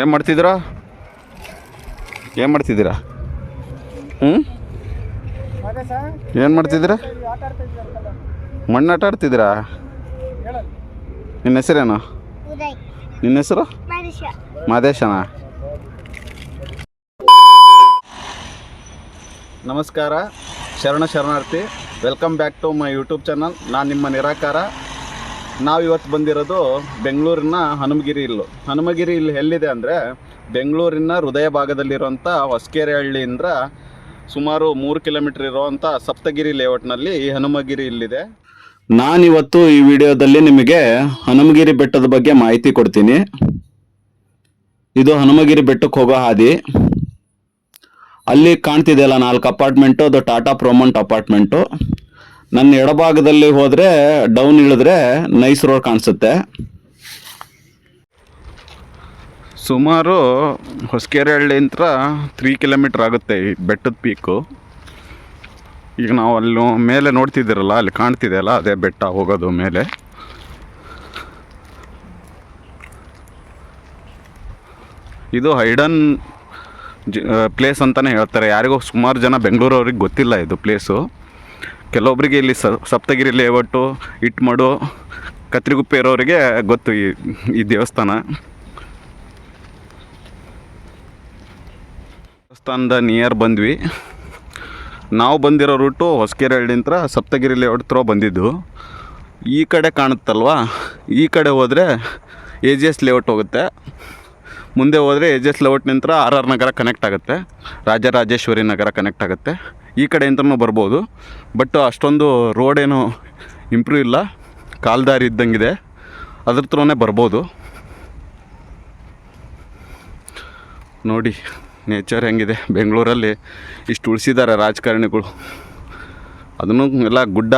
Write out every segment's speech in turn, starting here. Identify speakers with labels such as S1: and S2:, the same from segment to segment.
S1: ಏನು ಮಾಡ್ತಿದ್ದೀರಾ? ಏನು ಮಾಡ್ತಿದ್ದೀರಾ? ಹ್ಞೂ ಏನು ಮಾಡ್ತಿದ್ದೀರಾ?
S2: ಮಣ್ಣು ಆಟ
S1: ಆಡ್ತಿದ್ದೀರಾ ನಿನ್ನ ಹೆಸರೇನು? ನಿನ್ನ ಹೆಸರು? ಮಾದೇಶನ. ನಮಸ್ಕಾರ. ಶರಣ ಶರಣಾರ್ಥಿ. Welcome back to my YouTube channel ನಾನು ನಿಮ್ಮ ನಿರಾಕಾರ. ನಾವು ಇವತ್ತು ಬಂದಿರೋದು ಬೆಂಗಳೂರಿನ ಹನುಮಗಿರಿ ಇಲ್ಲು. ಹನುಮಗಿರಿ ಇಲ್ಲಿ ಎಲ್ಲಿದೆ ಅಂದರೆ ಬೆಂಗಳೂರಿನ ಹೃದಯ ಭಾಗದಲ್ಲಿರುವಂಥ ಹೊಸಕೆರೆ ಹಳ್ಳಿಯಿಂದ ಸುಮಾರು ಮೂರು ಕಿಲೋಮೀಟರ್ ಇರುವಂಥ ಸಪ್ತಗಿರಿ ಲೇಔಟ್ನಲ್ಲಿ ಈ ಹನುಮಗಿರಿ ಇಲ್ಲಿದೆ. ನಾನಿವತ್ತು ಈ ವಿಡಿಯೋದಲ್ಲಿ ನಿಮಗೆ ಹನುಮಗಿರಿ ಬೆಟ್ಟದ ಬಗ್ಗೆ ಮಾಹಿತಿ ಕೊಡ್ತೀನಿ. ಇದು ಹನುಮಗಿರಿ ಬೆಟ್ಟಕ್ಕೆ ಹೋಗೋ ಹಾದಿ. ಅಲ್ಲಿ ಕಾಣ್ತಿದೆಯಲ್ಲ ನಾಲ್ಕು ಅಪಾರ್ಟ್ಮೆಂಟು, ಅದು ಟಾಟಾ ಪ್ರೊಮಂಟ್ ಅಪಾರ್ಟ್ಮೆಂಟು. ನನ್ನ ಎಡಭಾಗದಲ್ಲಿ ಹೋದರೆ ಡೌನ್ ಇಳಿದ್ರೆ ನೈಸ್ ರೋಡ್ ಕಾಣಿಸುತ್ತೆ. ಸುಮಾರು ಹೊಸಕೆರೆ ಹಳ್ಳಿಂತ್ರ ತ್ರೀ ಕಿಲೋಮೀಟ್ರ್ ಆಗುತ್ತೆ ಈ ಬೆಟ್ಟದ ಪೀಕು ಈಗ ನಾವು ಅಲ್ಲಿ ಮೇಲೆ ನೋಡ್ತಿದ್ದೀರಲ್ಲ, ಅಲ್ಲಿ ಕಾಣ್ತಿದೆಯಲ್ಲ ಅದೇ ಬೆಟ್ಟ ಹೋಗೋದು ಮೇಲೆ. ಇದು ಹೈಡನ್ ಪ್ಲೇಸ್ ಅಂತಲೇ ಹೇಳ್ತಾರೆ. ಯಾರಿಗೋ ಸುಮಾರು ಜನ ಬೆಂಗಳೂರವ್ರಿಗೆ ಗೊತ್ತಿಲ್ಲ ಇದು ಪ್ಲೇಸು ಕೆಲವೊಬ್ಬರಿಗೆ ಇಲ್ಲಿ ಸಪ್ತಗಿರಿ ಲೇಔಟು ಇಟ್ಮಡು ಕತ್ರಿಗುಪ್ಪೆ ಇರೋರಿಗೆ ಗೊತ್ತು ಈ ಈ ದೇವಸ್ಥಾನ. ದೇವಸ್ಥಾನದ ನಿಯರ್ ಬಂದ್ವಿ. ನಾವು ಬಂದಿರೋ ರೂಟು ಹೊಸಕೆರೆ ಹಳ್ಳಿಂತ್ರ ಸಪ್ತಗಿರಿ ಲೇಔಟ್ ತ್ರೋ ಬಂದಿದ್ದು. ಈ ಕಡೆ ಕಾಣುತ್ತಲ್ವಾ? ಈ ಕಡೆ ಹೋದರೆ ಎ ಜಿ ಎಸ್ ಲೇಔಟ್ ಹೋಗುತ್ತೆ. ಮುಂದೆ ಹೋದರೆ ಎ ಜಿ ಎಸ್ ಲೇಔಟ್ ನಂತರ ಆರ್ ಆರ್ ನಗರ ಕನೆಕ್ಟ್ ಆಗುತ್ತೆ. ರಾಜರಾಜೇಶ್ವರಿ ನಗರ ಕನೆಕ್ಟ್ ಆಗುತ್ತೆ. ಈ ಕಡೆಯಿಂದನೂ ಬರ್ಬೋದು. ಬಟ್ ಅಷ್ಟೊಂದು ರೋಡ್ ಏನು ಇಂಪ್ರೂವ್ ಇಲ್ಲ. ಕಾಲ್ದಾರಿ ಇದ್ದಂಗಿದೆ. ಅದ್ರ ಥರನೇ ಬರ್ಬೋದು. ನೋಡಿ ನೇಚರ್ ಹೆಂಗಿದೆ. ಬೆಂಗಳೂರಲ್ಲಿ ಇಷ್ಟು ಉಳಿಸಿದ್ದಾರೆ ರಾಜಕಾರಣಿಗಳು. ಅದನ್ನು ಎಲ್ಲ ಗುಡ್ಡ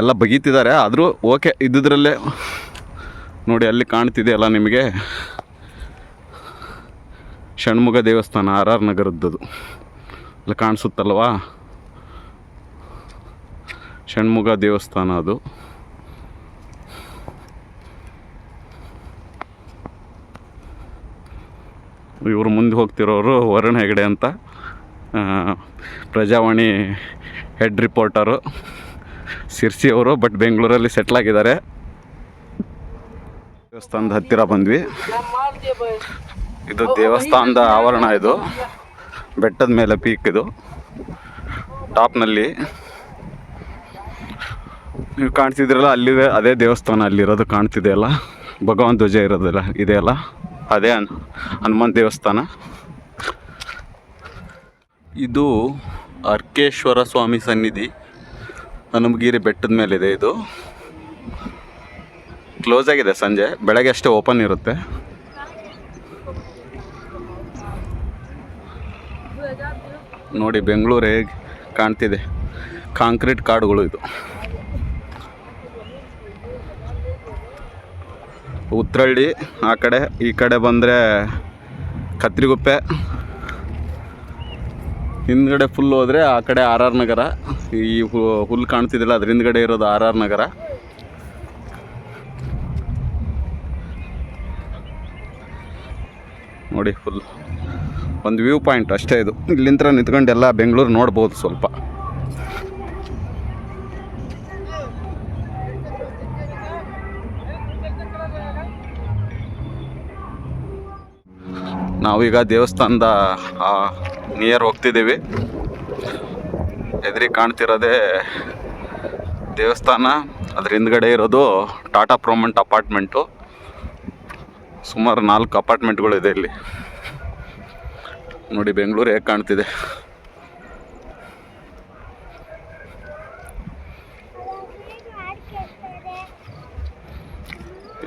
S1: ಎಲ್ಲ ಬಗೀತಿದ್ದಾರೆ. ಆದರೂ ಓಕೆ ಇದ್ದಿದ್ರಲ್ಲೇ ನೋಡಿ ಅಲ್ಲಿ ಕಾಣ್ತಿದೆಯಲ್ಲ ನಿಮಗೆ? ಷಣ್ಮುಖ ದೇವಸ್ಥಾನ, ಆರ್ ಆರ್ ನಗರದ್ದದು. ಅಲ್ಲಿ ಕಾಣಿಸುತ್ತಲ್ವಾ? ಷಣ್ಮುಗ ದೇವಸ್ಥಾನ ಅದು. ಇವರು ಮುಂದೆ ಹೋಗ್ತಿರೋರು ವರುಣ್ ಹೆಗಡೆ ಅಂತ. ಪ್ರಜಾವಾಣಿ ಹೆಡ್ ರಿಪೋರ್ಟರು ಸಿರ್ಸಿ ಅವರು ಬಟ್ ಬೆಂಗಳೂರಲ್ಲಿ ಸೆಟ್ಲ್ ಆಗಿದ್ದಾರೆ. ದೇವಸ್ಥಾನದ ಹತ್ತಿರ ಬಂದ್ವಿ. ಇದು ದೇವಸ್ಥಾನದ ಆವರಣ ಇದು. ಬೆಟ್ಟದ ಮೇಲೆ ಪೀಕ್ ಇದು. ಟಾಪ್ನಲ್ಲಿ ನೀವು ಕಾಣ್ತಿದ್ದೀರಲ್ಲ, ಅಲ್ಲಿದೆ, ಅದೇ ದೇವಸ್ಥಾನ ಅಲ್ಲಿರೋದು ಕಾಣ್ತಿದೆಯಲ್ಲ ಭಗವಾನ್ ಧ್ವಜ ಇರೋದಿಲ್ಲ ಇದೆಯಲ್ಲ ಅದೇ ಹನ್ ಹನುಮಂತ ದೇವಸ್ಥಾನ. ಇದು ಅರ್ಕೇಶ್ವರ ಸ್ವಾಮಿ ಸನ್ನಿಧಿ. ಹನುಮಗಿರಿ ಬೆಟ್ಟದ ಮೇಲಿದೆ ಇದು. ಕ್ಲೋಸ್ ಆಗಿದೆ ಸಂಜೆ. ಬೆಳಗ್ಗೆ ಅಷ್ಟೇ ಓಪನ್ ಇರುತ್ತೆ. ನೋಡಿ ಬೆಂಗಳೂರು ಹೇಗೆ ಕಾಣ್ತಿದೆ. ಕಾಂಕ್ರೀಟ್ ಕಾಡುಗಳು ಇದು. ಉತ್ರಳ್ಳಿ, ಆ ಕಡೆ, ಈ ಕಡೆ ಬಂದರೆ ಕತ್ರಿಗುಪ್ಪೆ. ಹಿಂದ್ಗಡೆ ಫುಲ್ ಹೋದರೆ ಆ ಕಡೆ ಆರ್ ಆರ್ ನಗರ. ಈ ಹುಲ್ ಕಾಣ್ತಿದ್ದಿಲ್ಲ ಅದ್ರ ಹಿಂದ್ಗಡೆ ಇರೋದು ಆರ್ ಆರ್ ನಗರ. ನೋಡಿ ಫುಲ್ ಒಂದು ವ್ಯೂ ಪಾಯಿಂಟ್ ಅಷ್ಟೇ ಇದು. ಇಲ್ಲಿಂದ ನಿಂತ್ಕೊಂಡು ಎಲ್ಲ ಬೆಂಗಳೂರು ನೋಡ್ಬೋದು ಸ್ವಲ್ಪ. ನಾವೀಗ ದೇವಸ್ಥಾನದ ನಿಯರ್ ಹೋಗ್ತಿದ್ದೀವಿ. ಎದುರಿಗೆ ಕಾಣ್ತಿರೋದೇ ದೇವಸ್ಥಾನ. ಅದ್ರ ಹಿಂದ್ಗಡೆ ಇರೋದು ಟಾಟಾ ಪ್ರೊಮೆಂಟ್ ಅಪಾರ್ಟ್ಮೆಂಟು. ಸುಮಾರು ನಾಲ್ಕು ಅಪಾರ್ಟ್ಮೆಂಟ್ಗಳಿದೆ ಇಲ್ಲಿ. ನೋಡಿ ಬೆಂಗಳೂರು ಹೇಗೆ ಕಾಣ್ತಿದೆ.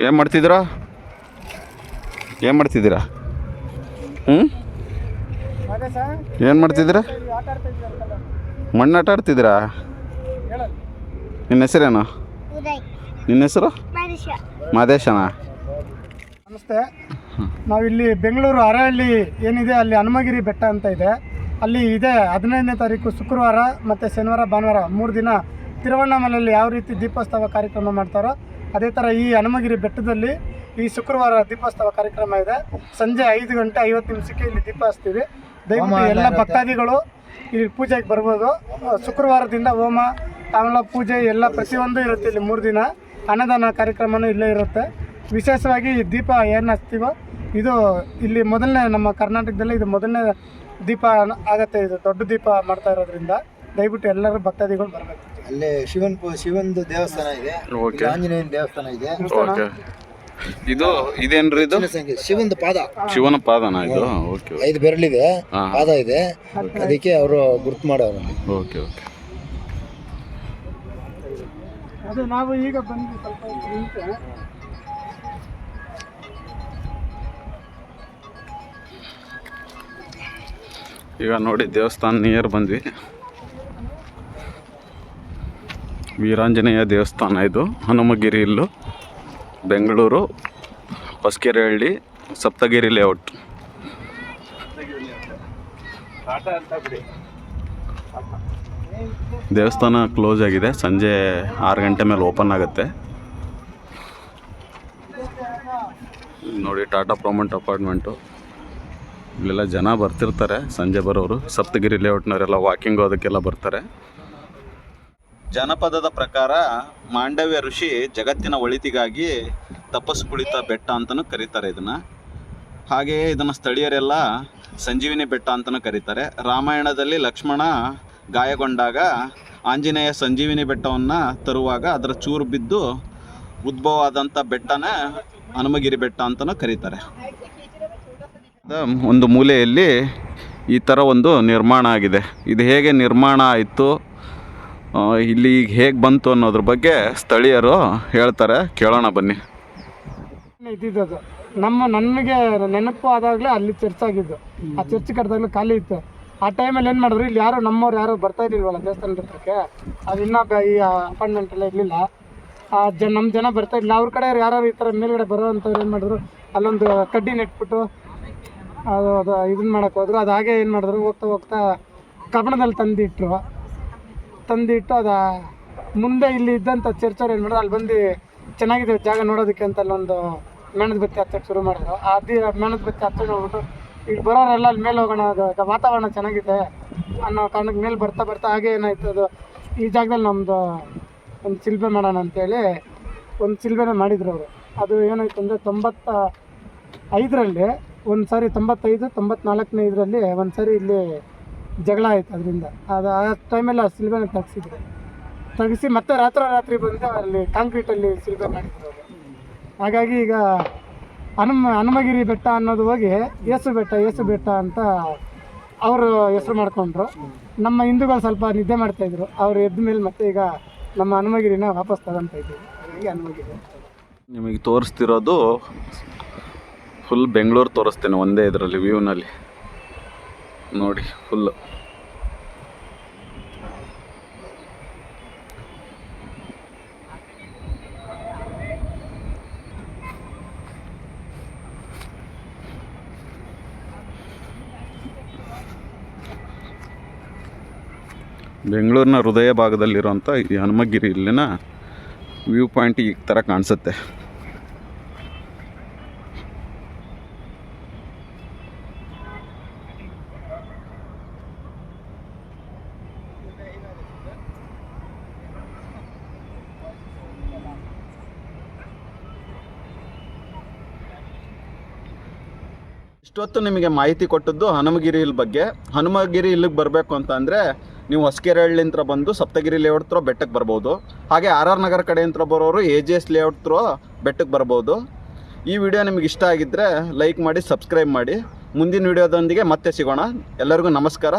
S1: ಏನು ಮಾಡ್ತಿದ್ದೀರಾ? ಏನು ಮಾಡ್ತಿದ್ದೀರಾ? ಹ್ಞೂ ಏನು ಮಾಡ್ತಿದ್ದೀರಾ?
S2: ಮಣ್ಣು ಆಟ
S1: ಆಡ್ತಿದ್ದೀರಾ? ನಿನ್ನ ಹೆಸರೇನು? ನಿನ್ನ ಹೆಸರು? ಮಾದೇಶನಾ
S2: ನಮಸ್ತೆ. ನಾವಿಲ್ಲಿ ಬೆಂಗಳೂರು ಅರಹಳ್ಳಿ ಏನಿದೆ ಅಲ್ಲಿ ಹನುಮಗಿರಿ ಬೆಟ್ಟ ಅಂತ ಇದೆ. ಅಲ್ಲಿ ಇದೆ ಹದಿನೈದನೇ ತಾರೀಕು ಶುಕ್ರವಾರ ಮತ್ತು ಶನಿವಾರ ಭಾನುವಾರ ಮೂರು ದಿನ ತಿರುವಣ್ಣಾಮಲೆಯಲ್ಲಿ ಯಾವ ರೀತಿ ದೀಪೋತ್ಸವ ಕಾರ್ಯಕ್ರಮ ಮಾಡ್ತಾರೋ ಅದೇ ಥರ ಈ ಹನುಮಗಿರಿ ಬೆಟ್ಟದಲ್ಲಿ ಈ ಶುಕ್ರವಾರ ದೀಪೋತ್ಸವ ಕಾರ್ಯಕ್ರಮ ಇದೆ. ಸಂಜೆ ಐದು ಗಂಟೆ ಐವತ್ತು ನಿಮಿಷಕ್ಕೆ ಇಲ್ಲಿ ದೀಪ ಹಚ್ತೀವಿ. ದಯವಿಟ್ಟು ಎಲ್ಲ ಭಕ್ತಾದಿಗಳು ಇಲ್ಲಿ ಪೂಜೆಗೆ ಬರ್ಬೋದು. ಶುಕ್ರವಾರದಿಂದ ಹೋಮ ತಾಮಲ ಪೂಜೆ ಎಲ್ಲ ಪ್ರತಿಯೊಂದು ಇರುತ್ತೆ ಇಲ್ಲಿ ಮೂರು ದಿನ. ಅನ್ನದಾನ ಕಾರ್ಯಕ್ರಮನೂ ಇಲ್ಲೇ ಇರುತ್ತೆ. ವಿಶೇಷವಾಗಿ ಈ ದೀಪ ಏನು ಹಚ್ತೀವೋ ಇದು ಇಲ್ಲಿ ಮೊದಲನೇ ನಮ್ಮ ಕರ್ನಾಟಕದಲ್ಲಿ ಇದು ಮೊದಲನೇ ದೀಪ ಆಗತ್ತೆ ಇದು ದೊಡ್ಡ ದೀಪ ಮಾಡ್ತಾ ಇರೋದ್ರಿಂದ ದಯವಿಟ್ಟು ಎಲ್ಲರೂ ಭಕ್ತಾದಿಗಳು ಬರಬೇಕು.
S3: ಅಲ್ಲಿ ಶಿವನ್ ಪೂ- ಶಿವಂದು ದೇವಸ್ಥಾನ ಇದೆ.
S1: ಓಕೆ.
S3: ಆಂಜನೇಯನ ದೇವಸ್ಥಾನ ಇದೆ.
S1: ಓಕೆ. ಇದು ಇದೇನ್ರಿ ಇದು?
S3: ಶಿವಂದು ಪಾದ.
S1: ಶಿವನ ಪಾದನ ಇದು? ಓಕೆ
S3: ಐದು ಬೆರಳಿದೆ. ಪಾದ ಇದೆ. ಅದಕ್ಕೆ ಅವರು ಗುರುತು ಮಾಡೋರು.
S1: Okay okay.
S2: ಅದು ನಾವು ಈಗ ಬಂದು ಸ್ವಲ್ಪ
S1: ಈಗ ನೋಡಿ ದೇವಸ್ಥಾನ ನಿಯರ್ ಬಂದ್ವಿ. ವೀರಾಂಜನೇಯ ದೇವಸ್ಥಾನ ಇದು, ಹನುಮಗಿರಿ ಇಲ್ಲು, ಬೆಂಗಳೂರು ಹೊಸಕೆರೆಹಳ್ಳಿ ಸಪ್ತಗಿರಿ ಲೇಔಟ್ ದೇವಸ್ಥಾನ ಕ್ಲೋಸ್ ಆಗಿದೆ, ಸಂಜೆ ಆರು ಗಂಟೆ ಮೇಲೆ ಓಪನ್ ಆಗುತ್ತೆ. ನೋಡಿ ಟಾಟಾ ಪ್ರೊಮೆಂಟ್ ಅಪಾರ್ಟ್ಮೆಂಟು ಇಲ್ಲೆಲ್ಲ ಜನ ಬರ್ತಿರ್ತಾರೆ. ಸಂಜೆ ಬರೋರು. ಸಪ್ತಗಿರಿ ಲೇಔಟ್ನವರೆಲ್ಲ ವಾಕಿಂಗ್ ಅದಕ್ಕೆಲ್ಲ ಬರ್ತಾರೆ. ಜನಪದದ ಪ್ರಕಾರ ಮಾಂಡವ್ಯ ಋಷಿ ಜಗತ್ತಿನ ಒಳಿತಿಗಾಗಿ ತಪಸ್ಸು ಕುಳಿತ ಬೆಟ್ಟ ಅಂತಲೂ ಕರೀತಾರೆ ಇದನ್ನು. ಹಾಗೆಯೇ ಇದನ್ನು ಸ್ಥಳೀಯರೆಲ್ಲ ಸಂಜೀವಿನಿ ಬೆಟ್ಟ ಅಂತಲೂ ಕರೀತಾರೆ. ರಾಮಾಯಣದಲ್ಲಿ ಲಕ್ಷ್ಮಣ ಗಾಯಗೊಂಡಾಗ ಆಂಜನೇಯ ಸಂಜೀವಿನಿ ಬೆಟ್ಟವನ್ನು ತರುವಾಗ ಅದರ ಚೂರು ಬಿದ್ದು ಉದ್ಭವ ಆದಂಥ ಬೆಟ್ಟನ ಹನುಮಗಿರಿ ಬೆಟ್ಟ ಅಂತಲೂ ಕರೀತಾರೆ. ಒಂದು ಮೂಲೆಯಲ್ಲಿ ಈ ಥರ ಒಂದು ನಿರ್ಮಾಣ ಆಗಿದೆ. ಇದು ಹೇಗೆ ನಿರ್ಮಾಣ ಆಯಿತು ಇಲ್ಲಿ ಈಗ ಹೇಗೆ ಬಂತು ಅನ್ನೋದ್ರ ಬಗ್ಗೆ ಸ್ಥಳೀಯರು ಹೇಳ್ತಾರೆ. ಕೇಳೋಣ ಬನ್ನಿ.
S2: ಇದ್ದಿದ್ದು ನಮ್ಮ ನನಗೆ ನೆನಪು ಆದಾಗಲೇ ಅಲ್ಲಿ ಚರ್ಚ್ ಆಗಿದ್ದು. ಆ ಚರ್ಚ್ ಕಟ್ಟಿದಾಗಲೂ ಖಾಲಿ ಇತ್ತು. ಆ ಟೈಮಲ್ಲಿ ಏನು ಮಾಡಿದ್ರು, ಇಲ್ಲಿ ಯಾರು ನಮ್ಮವ್ರು ಯಾರು ಬರ್ತಾ ಇರ್ಲಿಲ್ವಲ್ಲ ದೇವಸ್ಥಾನದ ಹತ್ರಕ್ಕೆ? ಅದು ಇನ್ನೂ ಈ ಅಪಾಯಿಂಟ್ಮೆಂಟ್ ಎಲ್ಲ ಇರಲಿಲ್ಲ. ಆ ಜನ ನಮ್ಮ ಜನ ಬರ್ತಾ ಇಲ್ಲ ಅವ್ರ ಕಡೆ ಯಾರು ಈ ಥರ ಮೇಲ್ಗಡೆ ಬರೋ ಅಂಥವ್ರು ಏನು ಮಾಡಿದ್ರು? ಅಲ್ಲೊಂದು ಕಡ್ಡಿ ನೆಟ್ಬಿಟ್ಟು ಅದು ಅದು ಇದನ್ನ ಮಾಡಕ್ಕೆ ಹೋದ್ರು. ಅದು ಹಾಗೆ ಏನು ಮಾಡಿದ್ರು? ಹೋಗ್ತಾ ಹೋಗ್ತಾ ಕಬ್ಬಣದಲ್ಲಿ ತಂದಿಟ್ರು. ತಂದಿಟ್ಟು ಅದ ಮುಂದೆ ಇಲ್ಲಿ ಇದ್ದಂಥ ಚರ್ಚವ್ರು ಏನು ಮಾಡಿದ್ರು? ಅಲ್ಲಿ ಬಂದು ಚೆನ್ನಾಗಿದೆ ಜಾಗ ನೋಡೋದಕ್ಕೆ ಅಂತ ಅಲ್ಲೊಂದು ಮೇಣದ ಬತ್ತಿ ಹಚ್ಚಕ್ಕೆ ಶುರು ಮಾಡಿದ್ರು. ಆ ದಿ ಮೇಣದ ಬತ್ತಿ ಹಚ್ಚೋಕೆ ಹೋಗ್ಬಿಟ್ಟು ಈಗ ಬರೋರೆಲ್ಲ ಅಲ್ಲಿ ಮೇಲೆ ಹೋಗೋಣ, ಅದು ಅದು ವಾತಾವರಣ ಚೆನ್ನಾಗಿದೆ ಅನ್ನೋ ಕಾರಣಕ್ಕೆ ಮೇಲೆ ಬರ್ತಾ ಬರ್ತಾ ಹಾಗೆ ಏನಾಯ್ತು? ಅದು ಈ ಜಾಗದಲ್ಲಿ ನಮ್ಮದು ಒಂದು ಶಿಲ್ಪೆ ಮಾಡೋಣ ಅಂತೇಳಿ ಒಂದು ಶಿಲ್ಪೆನ ಮಾಡಿದ್ರು ಅವರು. ಅದು ಏನಾಯ್ತು ಅಂದರೆ ತೊಂಬತ್ತ ಐದರಲ್ಲಿ ಒಂದು ಸಾರಿ ತೊಂಬತ್ತೈದು, ತೊಂಬತ್ನಾಲ್ಕನೇ ಇದರಲ್ಲಿ ಒಂದು ಸಾರಿ ಇಲ್ಲಿ ಜಗಳ ಆಯಿತು ಅದರಿಂದ. ಅದು ಆ ಟೈಮಲ್ಲಿ ಆ ಸಿಲ್ಬೆನ ತೆಗ್ಸಿದ್ರು. ತೆಗೆಸಿ ಮತ್ತೆ ರಾತ್ರಿ ರಾತ್ರಿ ಬಂದು ಅಲ್ಲಿ ಕಾಂಕ್ರೀಟಲ್ಲಿ ಸಿಲ್ಬೆ ಮಾಡಿದ್ರು ಹಾಗಾಗಿ ಈಗ ಹನುಮ, ಹನುಮಗಿರಿ ಬೆಟ್ಟ ಅನ್ನೋದು ಹೋಗಿ ಏಸು ಬೆಟ್ಟ ಏಸು ಬೆಟ್ಟ ಅಂತ ಅವರು ಹೆಸರು ಮಾಡ್ಕೊಂಡ್ರು. ನಮ್ಮ ಹಿಂದೂಗಳು ಸ್ವಲ್ಪ ನಿದ್ದೆ ಮಾಡ್ತಾಯಿದ್ರು ಅವ್ರು ಎದ್ದ ಮೇಲೆ ಮತ್ತೆ ಈಗ ನಮ್ಮ ಹನುಮಗಿರಿನ ವಾಪಸ್ ತಗೊಂತ ಇದ್ದೀವಿ. ಹನುಮಗಿರಿ
S1: ನಿಮಗೆ ತೋರಿಸ್ತಿರೋದು ಫುಲ್ ಬೆಂಗಳೂರು ತೋರಿಸ್ತೇನೆ, ಒಂದೇ ಇದರಲ್ಲಿ ವ್ಯೂನಲ್ಲಿ ನೋಡಿ ಫುಲ್ ಬೆಂಗಳೂರಿನ ಹೃದಯ ಭಾಗದಲ್ಲಿರುವಂಥ ಈ ಹನುಮಗಿರಿ ಇಲ್ಲಿನ ವ್ಯೂ ಪಾಯಿಂಟ್ ಈ ಥರ ಕಾಣಿಸುತ್ತೆ. ಇಷ್ಟೊತ್ತು ನಿಮಗೆ ಮಾಹಿತಿ ಕೊಟ್ಟದ್ದು ಹನುಮಗಿರಿ ಇಲ್ಲಿ ಬಗ್ಗೆ. ಹನುಮಗಿರಿ ಇಲ್ಲಿಗೆ ಬರಬೇಕು ಅಂತ ಅಂದರೆ ನೀವು ಹೊಸಕೆರೆಹಳ್ಳಿಂತ್ರ ಬಂದು ಸಪ್ತಗಿರಿ ಲೇಔಟ್ ಥ್ರೋ ಬೆಟ್ಟಕ್ಕೆ ಬರ್ಬೋದು. ಹಾಗೆ ಆರ್ ಆರ್ ನಗರ ಕಡೆಯಿಂದ ಬರೋರು A G S layout through ಬೆಟ್ಟಕ್ಕೆ ಬರ್ಬೋದು. ಈ ವಿಡಿಯೋ ನಿಮಗೆ ಇಷ್ಟ ಆಗಿದ್ದರೆ ಲೈಕ್ ಮಾಡಿ ಸಬ್ಸ್ಕ್ರೈಬ್ ಮಾಡಿ. ಮುಂದಿನ ವಿಡಿಯೋದೊಂದಿಗೆ ಮತ್ತೆ ಸಿಗೋಣ. ಎಲ್ಲರಿಗೂ ನಮಸ್ಕಾರ.